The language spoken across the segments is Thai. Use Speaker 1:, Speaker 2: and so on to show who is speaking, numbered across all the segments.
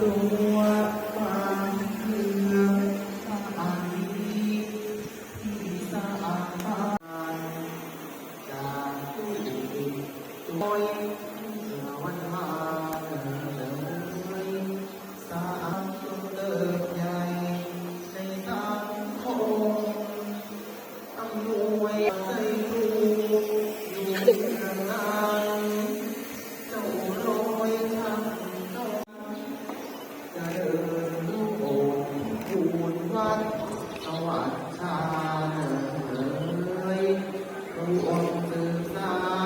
Speaker 1: ตัว ม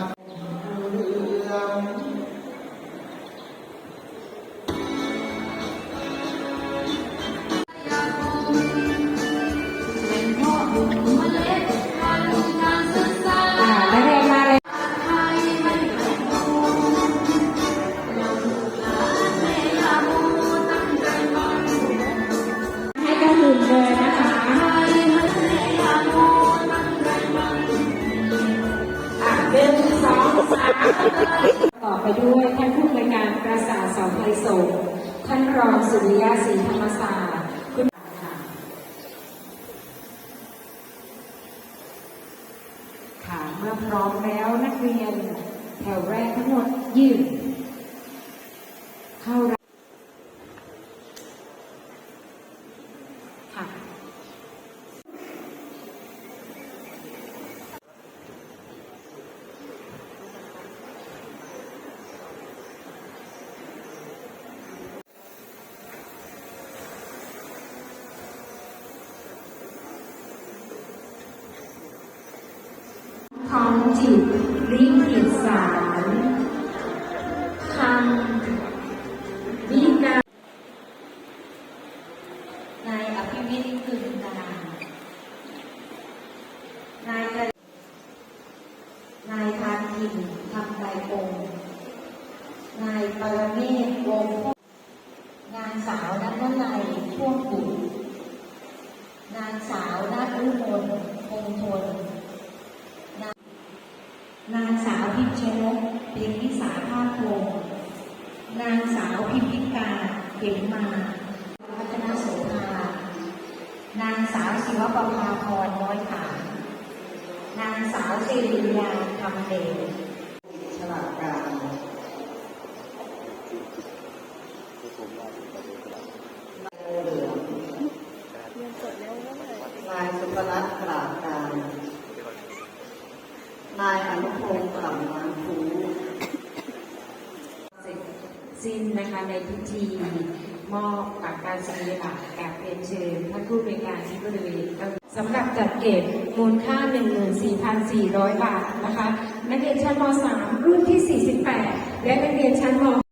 Speaker 1: ท่าน
Speaker 2: ผู้ในวยการประสาทเสาไทยสงท่านรองสุริยะศรีธรรมศาสตร์คุณค่ะค่ะเมื่อพร้อมแล้วนักเรียนแถวแรกทั้งหมดยืนเข้ารับค่ะ ท้อง จิตริขิตสารคำวิการ
Speaker 3: นายอภิวิทย์กึ่งกลางนายกนายทานทินทำไกองนายปรเมศวงศ์นสาวนัทนลัยช่วงบุตรนางสาวนัทรุ่มนคงทนน นางสาวพิมชนกเพ็งพิสาภาคพงนางสาวพิมพิกาเข็มมาพัฒนาโสภานางสาวศิวประภาพรน้อยขานางสาวสิริยาคำเดช
Speaker 1: ฉลาดการนายเหลืองนายสุภรัตน์กราบการ นายอนุพงศ์กล่ำนานคู
Speaker 2: เสร็จสิ้นนะคะในพิธีมอบปากการสัญลักษณ์กับเรียนเชิญท่านผู้บริการที่บริเวณสำหรับจัดเก็บมูลค่า 14,400 บาทนะคะ นักเรียนชั้นม .3 รุ่นที่ 48 และนักเรียนชั้นม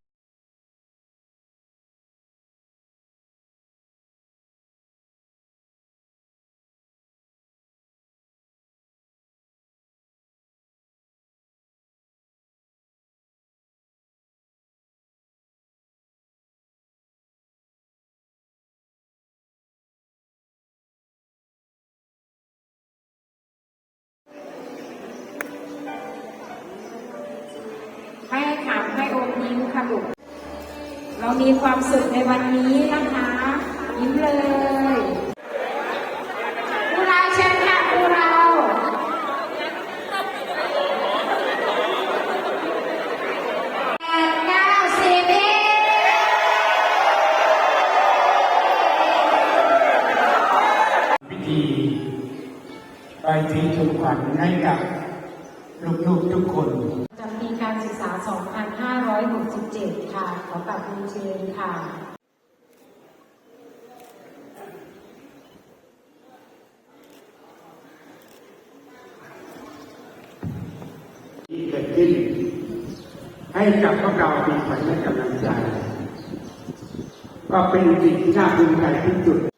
Speaker 2: ค่ะลูก เรามีความสุขในวันนี้นะคะ ยิ้มเลยครูเราเชิญค่ะครูเราแปดเก้าสิบเอ็ด
Speaker 4: พิธีไปถึงชุมขวัญให้กับลูกๆทุกคน
Speaker 2: จำปีการศึกษาสองครั 2567ค่ะ ขอกราบเรียนเชิญค่ะ
Speaker 4: ที่เกิดขึ้นให้กับพวกเราเป็นขวัญและกำลังใจ ก็เป็นสิ่งที่น่าภูมิใจที่สุด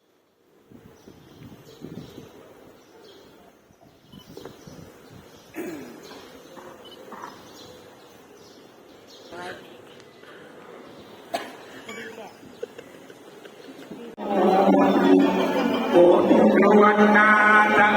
Speaker 4: โอภวนาตัง